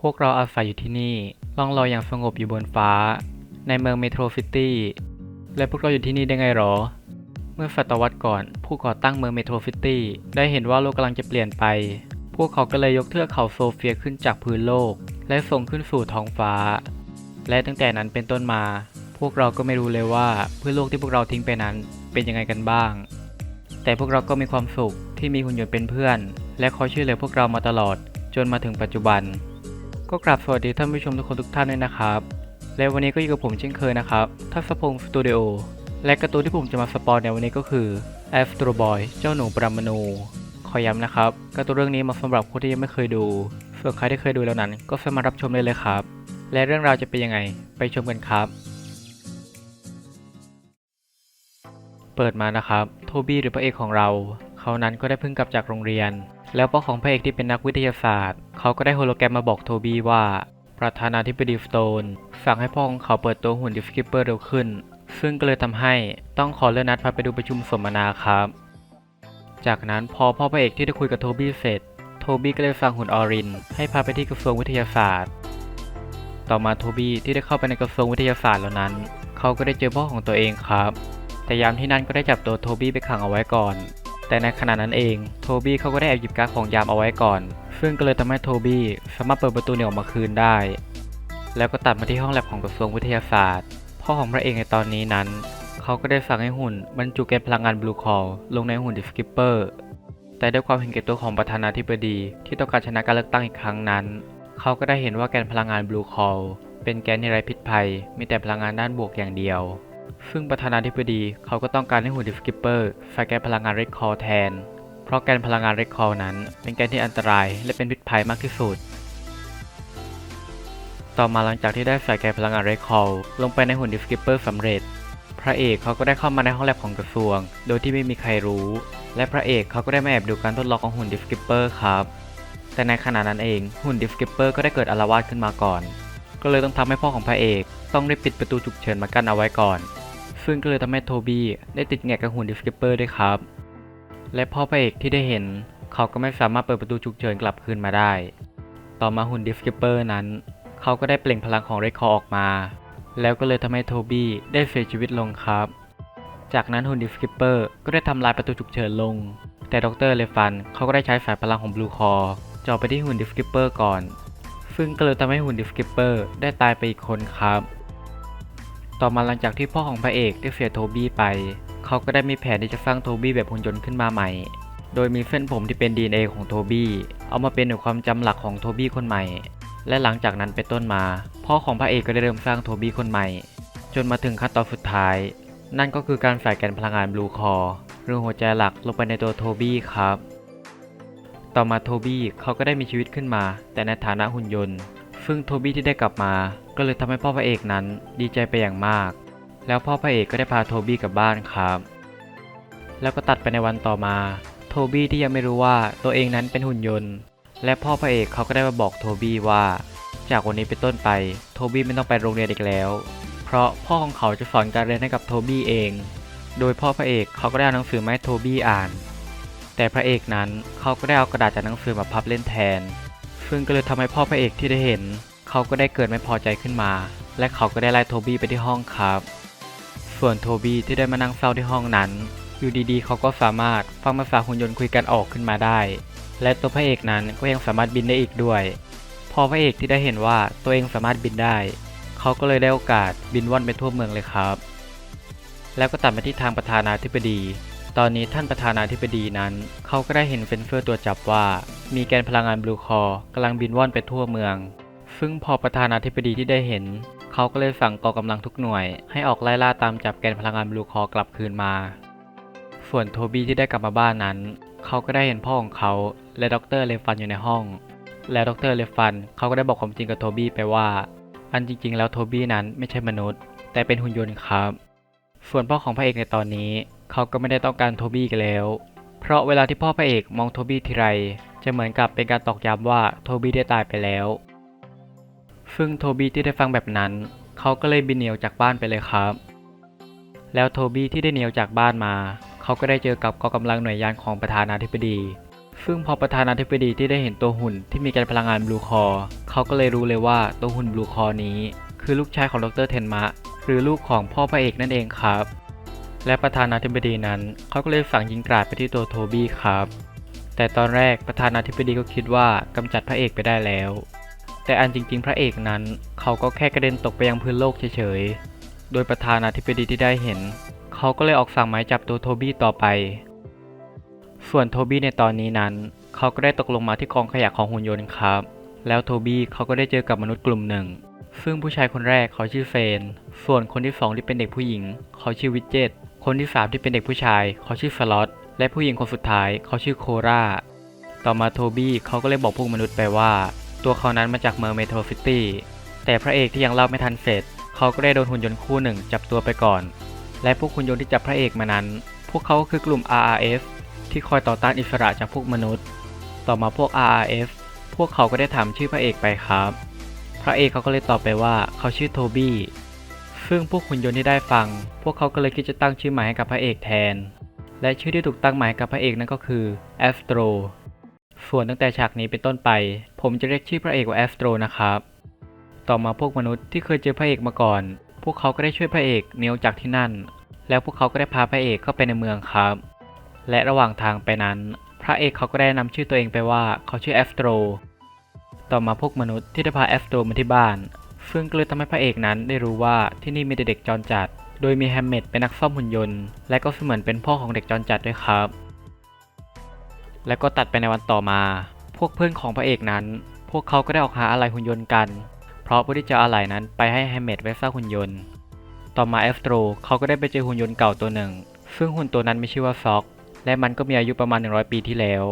พวกเราอาศัยอยู่ที่นี่ ล่องลอยอย่างสงบอยู่บนฟ้า ในเมืองเมโทรซิตี้ และพวกเราอยู่ที่นี่ได้ไงหรอ เมื่อศตวรรษก่อน ผู้ก่อตั้งเมืองเมโทรซิตี้ได้เห็นว่าโลกกำลังจะเปลี่ยนไป พวกเขาก็เลยยกเทือกเขาโซเฟียขึ้นจากพื้นโลก และส่งขึ้นสู่ท้องฟ้า และตั้งแต่นั้นเป็นต้นมา พวกเราก็ไม่รู้เลยว่าพื้นโลกที่พวกเราทิ้งไปนั้นเป็นยังไงกันบ้าง แต่พวกเราก็มีความสุขที่มีหุ่นยนต์เป็นเพื่อน และคอยช่วยเหลือพวกเรามาตลอดจนมาถึงปัจจุบัน ก็กราบสวัสดีท่านผู้ชมทุกคนทุกท่านด้วยนะครับ และวันนี้ก็อยู่กับผมเช่นเคยนะครับทัศพงศ์สตูดิโอและการ์ตูนที่ผมจะมาสปอยในวันนี้ก็คือ Astro Boy เจ้าหนูปรมาณูขอย้ำนะครับการ์ตูนเรื่องนี้มาสำหรับคนที่ยังไม่เคยดูส่วนใครที่เคยดูแล้วนั้น ก็สามารถรับชมได้เลยครับ และเรื่องราวจะเป็นยังไงไปชมกันครับ เปิดมานะครับ โทบี้หรือพระเอกของเรา เขานั้นก็ได้เพิ่งกลับจากโรงเรียน แล้วพ่อของพระเอกที่เป็นนักวิทยาศาสตร์ เขาก็ได้โฮโลแกรมมาบอกโทบี้ว่า ประธานาธิบดีสโตน สั่งให้พ่อของเขาเปิดตัวหุ่นดิสกิปเปอร์เร็วขึ้น ซึ่งก็เลยทำให้ต้องขอเลื่อนนัดพาไปดูประชุมสมนาครับ จากนั้นพอพ่อพระเอกที่ได้คุยกับโทบี้เสร็จ โทบี้ก็เลยสั่งหุ่นออริน ให้พาไปที่กระทรวงวิทยาศาสตร์ ต่อมาโทบี้ที่ได้เข้าไปในกระทรวงวิทยาศาสตร์แล้วนั้น เขาก็ได้เจอพ่อของตัวเองครับ แต่ยามที่นั่นก็ได้จับตัวโทบี้ไปขังเอาไว้ก่อน แต่ในขณะนั้นเองโทบี้เขาก็ได้แอบหยิบการ์ดของยามเอาไว้ก่อน ซึ่งก็เลยทำให้โทบี้สามารถเปิดประตูเหนี่ยวออกมาคืนได้ แล้วก็ตัดมาที่ห้องแลบของกระทรวงวิทยาศาสตร์ พ่อของพระเอกในตอนนี้นั้น เขาก็ได้สั่งให้หุ่นบรรจุแกนพลังงานบลูคอลลงในหุ่นดิสกิปเปอร์แต่ด้วยความเห็นแก่ตัวของประธานาธิบดีที่ต้องการชนะการเลือกตั้งอีกครั้งนั้น เขาก็ได้เห็นว่าแกนพลังงานบลูคอลเป็นแกนที่ไร้พิษภัย มีแต่พลังงานด้านบวกอย่างเดียว ซึ่งประธานาธิบดีเขาก็ต้องการให้หุ่นดิสกิปเปอร์ใส่แกนพลังงานเรดคอร์แทน เพราะแกนพลังงานเรดคอร์นั้น เป็นแกนที่อันตรายและเป็นพิษภัยมากที่สุด ต่อมาหลังจากที่ได้ใส่แกนพลังงานเรดคอร์ลงไปในหุ่นดิสกิปเปอร์สำเร็จ พระเอกเขาก็ได้เข้ามาในห้องแลบของกระทรวง โดยที่ไม่มีใครรู้ และพระเอกเขาก็ได้มาแอบดูการทดลองของหุ่นดิสกิปเปอร์ครับ แต่ในขณะนั้นเองหุ่นดิสกิปเปอร์ก็ได้เกิดอาวาสขึ้นมาก่อน ก็เลยต้องทำให้พ่อของพระเอก ต้องได้ปิดประตูฉุกเฉินมากั้นเอาไว้ก่อน ซึ่งก็เลยทำให้โทบี้ได้ติดแงกกับหุ่นดิสกิปเปอร์ด้วยครับ และพ่อพระเอกที่ได้เห็น เขาก็ไม่สามารถเปิดประตูฉุกเฉินกลับคืนมาได้ ต่อมาหุ่นดิสกิปเปอร์นั้น เขาก็ได้เปล่งพลังของเรคคอออกมา แล้วก็เลยทำให้โทบี้ได้เสียชีวิตลงครับ จากนั้นหุ่นดิสกิปเปอร์ก็ได้ทำลายประตูฉุกเฉินลง แต่ดรเลฟันเขาก็ได้ใช้สายพลังของบลูคอร์จ่อไปที่หุ่นดิสกิปเปอร์ก่อน ซึ่งก็เลยทำให้หุ่นดิสกิปเปอร์ได้ตายไปอีกคนครับ ต่อมาหลังจากที่พ่อของพระเอกได้เสียโทบี้ไป เขาก็ได้มีแผนที่จะสร้างโทบี้แบบหุ่นยนต์ขึ้นมาใหม่ โดยมีเส้นผมที่เป็น DNA ของโทบี้เอามาเป็นหน่วยความจำหลักของโทบี้คนใหม่ และหลังจากนั้นเป็นต้นมา พ่อของพระเอกก็ได้เริ่มสร้างโทบี้คนใหม่ จนมาถึงขั้นตอนสุดท้าย นั่นก็คือการใส่แกนพลังงานบลูคอร์หรือหัวใจหลักลงไปในตัวโทบี้ครับ ต่อมาโทบี้เขาก็ได้มีชีวิตขึ้นมา แต่ในฐานะหุ่นยนต์ ซึ่งโทบี้ที่ได้กลับมา ก็เลยทำให้พ่อพระเอกนั้นดีใจไปอย่างมาก แล้วพ่อพระเอกก็ได้พาโทบี้กลับบ้านครับ แล้วก็ตัดไปในวันต่อมา โทบี้ที่ยังไม่รู้ว่าตัวเองนั้นเป็นหุ่นยนต์ และพ่อพระเอกเขาก็ได้มาบอกโทบี้ว่า จากวันนี้เป็นต้นไป โทบี้ไม่ต้องไปโรงเรียนอีกแล้ว เพราะพ่อของเขาจะสอนการเรียนให้กับโทบี้เอง โดยพ่อพระเอกเขาก็ได้เอาหนังสือมาให้โทบี้อ่าน แต่พระเอกนั้นเขาก็ได้เอากระดาษจากหนังสือมาพับเล่นแทน ซึ่งก็เลยทำให้พ่อพระเอกที่ได้เห็น เขาก็ได้เกิดไม่พอใจขึ้นมา และเขาก็ได้ไล่โทบี้ไปที่ห้องครับ ส่วนโทบี้ที่ได้มานั่งเศร้าที่ห้องนั้น อยู่ดีๆ เขาก็สามารถฟังภาษาหุ่นยนต์คุยกันออกขึ้นมาได้ และตัวพระเอกนั้นก็ยังสามารถบินได้อีกด้วย พอพระเอกที่ได้เห็นว่าตัวเองสามารถบินได้ เขาก็เลยได้โอกาสบินว่อนไปทั่วเมืองเลยครับ แล้วก็ตัดมาที่ทางประธานาธิบดี ตอนนี้ท่านประธานาธิบดีนั้น เขาก็ได้เห็นเฟนเฟอร์ตัวจับว่า มีแกนพลังงานบลูคอร์กำลังบินว่อนไปทั่วเมือง ซึ่งพอประธานาธิบดีที่ได้เห็น เขาก็เลยสั่งกองกำลังทุกหน่วย ให้ออกไล่ล่าตามจับแกนพลังงานบลูคอร์กลับคืนมา ส่วนโทบี้ที่ได้กลับมาบ้านนั้น เขาก็ได้เห็นพ่อของเขาและดรเลฟันอยู่ในห้อง และดรเลฟันเขาก็ได้บอกความจริงกับโทบี้ไปว่า อันจริง ๆ แล้วโทบี้นั้นไม่ใช่มนุษย์ แต่เป็นหุ่นยนต์ครับ ส่วนพ่อของพระเอกในตอนนี้ เขาก็ไม่ได้ต้องการโทบี้กันแล้ว เพราะเวลาที่พ่อพระเอกมองโทบี้ทีไร จะเหมือนกับเป็นการตอกย้ำว่าโทบี้ได้ตายไปแล้ว ซึ่งโทบี้ที่ได้ฟังแบบนั้น เขาก็เลยบินเหนียวจากบ้านไปเลยครับ แล้วโทบี้ที่ได้เหนียวจากบ้านมา เขาก็ได้เจอกับกองกำลังหน่วยยานของประธานาธิบดีซึ่งพอประธานาธิบดีที่ได้เห็นตัวหุ่นที่มีแกนพลังงานบลูคอร์เขาเขาก็เลยรู้เลยว่าตัวหุ่นบลูคอนี้ คือลูกชายของดรเทนมะ หรือลูกของพ่อพระเอกนั่นเองครับ และประธานาธิบดีนั้น เขาก็เลยสั่งยิงกราดไปที่ตัวโทบี้ครับ แต่ตอนแรกประธานาธิบดีก็คิดว่ากำจัดพระเอกไปได้แล้ว แต่อันจริง ๆ พระเอกนั้น เขาก็แค่กระเด็นตกไปยังพื้นโลกเฉยๆ โดยประธานาธิบดีที่ได้เห็น เขาก็เลยออกสั่งหมายจับตัวโทบี้ต่อไป ส่วนโทบี้ในตอนนี้นั้น เขาก็ได้ตกลงมาที่กองขยะของหุ่นยนต์ครับ แล้วโทบี้เขาก็ได้เจอกับมนุษย์กลุ่มหนึ่งซึ่งผู้ชายคนแรกเขาชื่อเฟน ส่วนคนที่สองที่เป็นเด็กผู้หญิง เขาชื่อวิจเจต คนที่สามที่เป็นเด็กผู้ชายเขาชื่อสล็อตและผู้หญิงคนสุดท้ายเขาชื่อโคราต่อมาโทบี้เขาก็เลยบอกพวกมนุษย์ไปว่า ตัวเขานั้นมาจากเมืองเมโทรซิตี้แต่พระเอกที่ยังเล่าไม่ทันเสร็จ เขาก็ได้โดนหุ่นยนต์คู่หนึ่งจับตัวไปก่อน และพวกหุ่นยนต์ที่จับพระเอกมานั้น พวกเขาก็คือกลุ่ม RRF ที่คอยต่อต้านอิสระจากพวกมนุษย์ ต่อมาพวก RRF พวกเขาก็ได้ถามชื่อพระเอกไปครับ พระเอกเขาก็เลยตอบไปว่าเขาชื่อโทบี้ ซึ่งพวกหุ่นยนต์ที่ได้ฟัง พวกเขาก็เลยคิดจะตั้งชื่อใหม่ให้กับพระเอกแทน และชื่อที่ถูกตั้งใหม่ให้กับพระเอกนั่นก็คือแอสโตรส่วนตั้งแต่ฉากนี้เป็นต้นไป ผมจะเรียกชื่อพระเอกว่าแอสโตรนะครับ ต่อมาพวกมนุษย์ที่เคยเจอพระเอกมาก่อน พวกเขาก็ได้ช่วยพระเอกหนีออกจากที่นั่น แล้วพวกเขาก็ได้พาพระเอกเข้าไปในเมืองครับ และระหว่างทางไปนั้น พระเอกเขาก็ได้นำชื่อตัวเองไปว่าเขาชื่อแอสโตรต่อมาพวกมนุษย์ที่ได้พาแอสโตรมาที่บ้าน ซึ่งก็เลยทำให้พระเอกนั้นได้รู้ว่าที่นี่มีเด็กจรจัด โดยมีแฮมเมดเป็นนักซ่อมหุ่นยนต์ และก็เสมือนเป็นพ่อของเด็กจรจัดด้วยครับ และก็ตัดไปในวันต่อมา พวกเพื่อนของพระเอกนั้น พวกเขาก็ได้ออกหาอะไหล่หุ่นยนต์กัน เพราะเพื่อที่จะอะไหล่นั้นไปให้แฮมเมดไว้สร้างหุ่นยนต์ ต่อมาแอสโตรเขาก็ได้ไปเจอหุ่นยนต์เก่าตัวหนึ่ง ซึ่งหุ่นตัวนั้นมีชื่อว่าซ็อก และมันก็มีอายุประมาณ 100 ปีที่แล้ว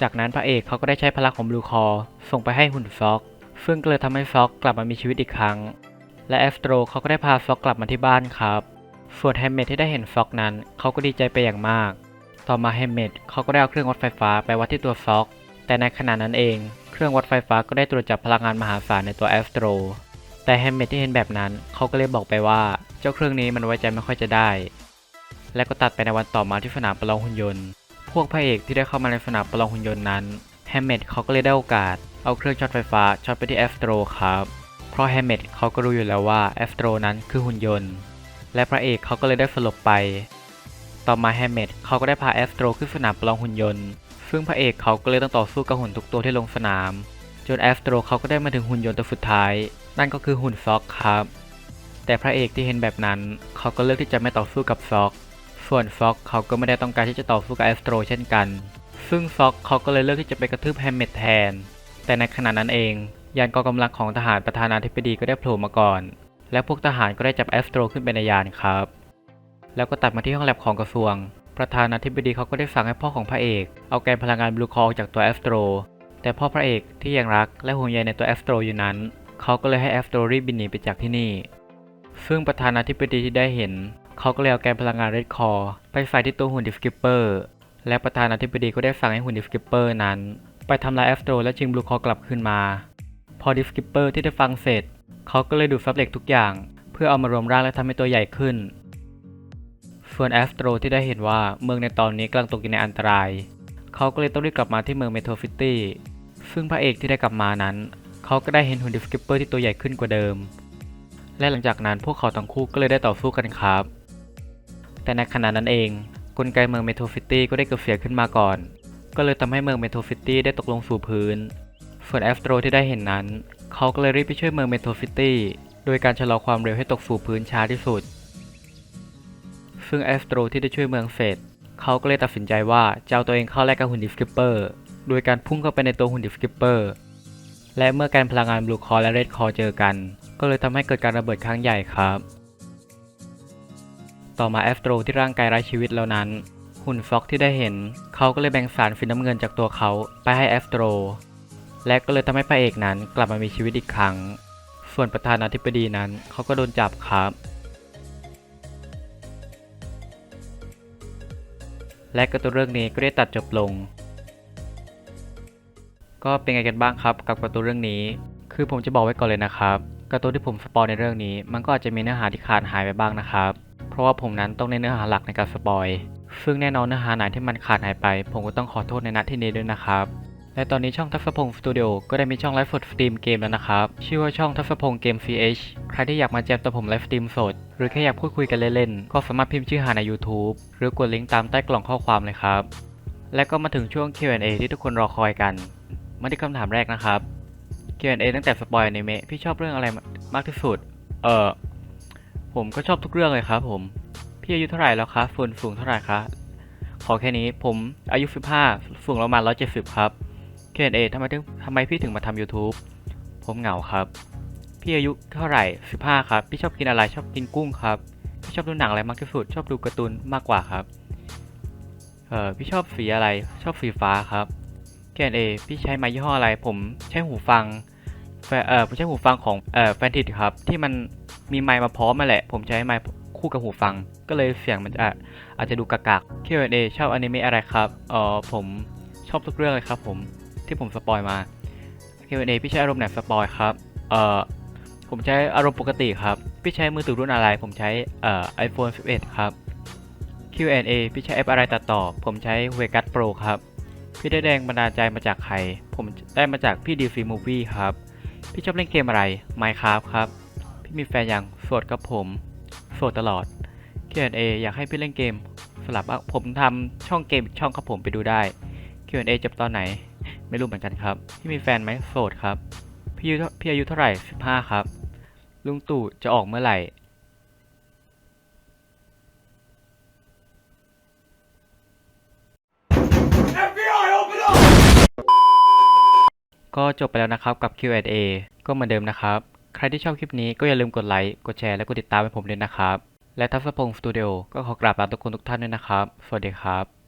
จากนั้นพระเอกเขาก็ได้ใช้พลังของบลูคอส่งไปให้หุ่นซ็อก ซึ่งก็เลยทำให้ซ็อกกลับมามีชีวิตอีกครั้ง และแอสโตรเขาก็ได้พาซ็อกกลับมาที่บ้านครับ ส่วนแฮมเมดที่ได้เห็นซ็อกนั้นเขาก็ดีใจไปอย่างมาก ต่อมาแฮมเมดเขาก็ได้เอาเครื่องวัดไฟฟ้าไปวัดที่ตัวซ็อก แต่ในขณะนั้นเอง เครื่องวัดไฟฟ้าก็ได้ตรวจจับพลังงานมหาศาลในตัวแอสโตร แต่แฮมเมดที่เห็นแบบนั้นเขาก็เลยบอกไปว่าเจ้าเครื่องนี้มันไว้ใจไม่ค่อยจะได้ และก็ตัดไปในวันต่อมาที่สนามประลองหุ่นยนต์ พวกพระเอกที่ได้เข้ามาในสนามประลองหุ่นยนต์นั้นแฮมเมดเขาก็เลยได้โอกาส เอาเครื่องช็อตไฟฟ้าช็อตไปที่แอสโตรครับ เพราะแฮมเมดเขาก็รู้อยู่แล้วว่าแอสโตรนั้นคือหุ่นยนต์ และพระเอกเขาก็เลยได้สลบไป ต่อมาแฮมเมดเขาก็ได้พาแอสโตรขึ้นสนามประลองหุ่นยนต์ ซึ่งพระเอกเขาก็เลยต้องต่อสู้กับหุ่นทุกตัวที่ลงสนาม จนแอสโตรเขาก็ได้มาถึงหุ่นยนต์ตัวสุดท้าย นั่นก็คือหุ่นซ็อกครับ แต่พระเอกที่เห็นแบบนั้นเขาก็เลือกที่จะไม่ต่อสู้กับซ็อก ส่วนซ็อกเขาก็ไม่ได้ต้องการที่จะต่อสู้กับแอสโตรเช่นกัน ซึ่งซ็อกเขาก็เลยเลือกที่จะไปกระทืบแฮมเมดแทน แต่ในขณะนั้นเอง ยานกองกำลังของทหารประธานาธิบดีก็ได้โผล่มาก่อน และพวกทหารก็ได้จับแอสโตรขึ้นไปในยานครับ แล้วก็ตัดมาที่ห้องแลบของกระทรวง ประธานาธิบดีเขาก็ได้สั่งให้พ่อของพระเอก เอาแกนพลังงานบลูคอร์ออกจากตัวแอสโตรแต่พ่อพระเอกที่ยังรักและห่วงใยในตัวแอสโตรอยู่นั้น เขาก็เลยให้แอสโตรรีบบินหนีไปจากที่นี่ ซึ่งประธานาธิบดีที่ได้เห็น เขาก็เลยเอาแกนพลังงานเรดคอร์ไปใส่ที่ตัวหุ่นดิฟกิปเปอร์ และประธานาธิบดีก็ได้สั่งให้หุ่นดิฟกิปเปอร์นั้น ไปทำลายแอสโตรและชิงบลูคอร์กลับคืนมา พอดิฟกิปเปอร์ที่ได้ฟังเสร็จ เขาก็เลยดูดซับเหล็กทุกอย่าง เพื่อเอามารวมร่างและทำให้ตัวใหญ่ขึ้น ส่วนแอสโตรที่ได้เห็นว่าเมืองในตอนนี้กำลังตกอยู่ในอันตราย เขาก็เลยต้องรีบกลับมาที่เมืองเมโทรฟิตี้ซึ่งพระเอกที่ได้กลับมานั้น เขาก็ได้เห็นหุ่นดิฟกิปเปอร์ที่ตัวใหญ่ขึ้นกว่าเดิม และหลังจากนั้นพวกเขาทั้งคู่ก็เลยได้ต่อสู้กันครับ แต่ในขณะนั้นเองกลไกเมืองเมโทรฟิตี้ก็ได้เกิดเสียขึ้นมาก่อน ก็เลยทำให้เมืองเมโทฟิตี้ได้ตกลงสู่พื้น ส่วนแอสโตรที่ได้เห็นนั้น เขาก็เลยรีบไปช่วยเมืองเมโทฟิตี้โดยการชะลอความเร็วให้ตกสู่พื้นช้าที่สุด ซึ่งแอสโตรที่ได้ช่วยเมืองเสร็จเขาก็เลยตัดสินใจว่าจะเอาตัวเองเข้าแลกกับหุ่นดิฟกิปเปอร์ โดยการพุ่งเข้าไปในตัวหุ่นดิฟกิปเปอร์ และเมื่อการพลังงานบลูคอร์และเรดคอร์เจอกัน ก็เลยทำให้เกิดการระเบิดครั้งใหญ่ครับ ต่อมาแอสโตรที่ร่างกายไร้ชีวิตแล้วนั้น หุ่นฟ็อกที่ได้เห็น เขาก็เลยแบ่งสารสีน้ำเงินจากตัวเขาไปให้แอสโตร และก็เลยทำให้พระเอกนั้นกลับมามีชีวิตอีกครั้ง ส่วนประธานาธิบดีนั้นเขาก็โดนจับครับ และการ์ตูนเรื่องนี้ก็ได้ตัดจบลง ก็เป็นไงกันบ้างครับกับการ์ตูนเรื่องนี้ คือผมจะบอกไว้ก่อนเลยนะครับการ์ตูนที่ผมสปอยในเรื่องนี้ มันก็อาจจะมีเนื้อหาที่ขาดหายไปบ้างนะครับ เพราะว่าผมนั้นต้องในนเนื้อหาหลักในการสปอย ซึ่งแน่นอนเนื้อหาไหนที่มันขาดหายไป ผมก็ต้องขอโทษในณที่นี้ด้วยนะครับและตอนนี้ช่องทัศพงศ์สตูดิโอก็ได้มีช่องไลฟ์สดสตรีมเกมแล้วนะครับ ชื่อว่าช่องทัศพงศ์เกม CH ใครที่อยากมาแจมตัวผมไลฟ์สตรีมสด หรือแค่อยากพูดคุยกันเล่นๆ ก็สามารถพิมพ์ชื่อหาใน YouTube หรือกดลิงก์ตามใต้กล่องข้อความเลยครับ และก็มาถึงช่วง Q&A ที่ทุกคนรอคอยกัน มาที่คำถามแรกนะครับ Q&A ตั้งแต่สปอยอนิเมะพี่ชอบเรื่องอะไรมากที่สุด เออผมก็ชอบทุกเรื่องเลยครับผม พี่อายุเท่าไหร่แล้วคะส่วนสูงเท่าไหร่คะขอแค่นี้ผมอายุ 15 สูงประมาณ 170 ครับ Q&A ทำไมถึงทำไมพี่ถึงมาทำ YouTube ผมเหงาครับ พี่อายุเท่าไหร่ 15 ครับ พี่ชอบกินอะไรชอบกินกุ้งครับ พี่ชอบดูหนังอะไรมากที่สุด ชอบดูการ์ตูนมากกว่าครับเออพี่ชอบสีอะไรชอบสีฟ้าครับ Q&A พี่ใช้ไม้ยี่ห้ออะไร ผมใช้หูฟังเออผมใช้หูฟังของเออแฟนติดครับ ที่มันมีไมค์มาพร้อมมาแหละ ผมใช้ไม คู่กับหูฟัง ก็เลยเสียงมันจะอาจจะดูกากๆ Q&A ชอบอนิเมะอะไรครับเออผมชอบทุกเรื่องเลยครับผมที่ผมสปอยมา Q&A พี่ใช้อารมณ์ไหนสปอยครับเออผมใช้อารมณ์ปกติครับ พี่ใช้มือถือรุ่นอะไร ผมใช้เอ่อ iPhone 11 ครับ Q&A พี่ใช้แอปอะไรตัดต่อ ผมใช้ Vegas Pro ครับ พี่ได้แรงบันดาลใจมาจากใคร ผมได้มาจากพี่ DC Movie ครับ พี่ชอบเล่นเกมอะไร Minecraft ครับ พี่มีแฟนยังสดกับผม โสดตลอด Q&A อยากให้พี่เล่นเกม สลับอะผมทำช่องเกมอีกช่องครับผมไปดูได้ Q&A จบตอนไหน ไม่รู้เหมือนกันครับ พี่มีแฟนไหมโสดครับ พี่อายุพี่อายุเท่าไหร่ 15 ครับ ลุงตู่จะออกเมื่อไหร่ FBI, open up! ก็จบไปแล้วนะครับกับ Q&A ก็เหมือนเดิมนะครับ ใครที่ชอบคลิปนี้ก็อย่าลืมกดไลค์ กดแชร์ และกดติดตามให้ผมด้วยนะครับ และทัศพงศ์สตูดิโอก็ขอกราบลาทุกคนทุกท่านด้วยนะครับ สวัสดีครับ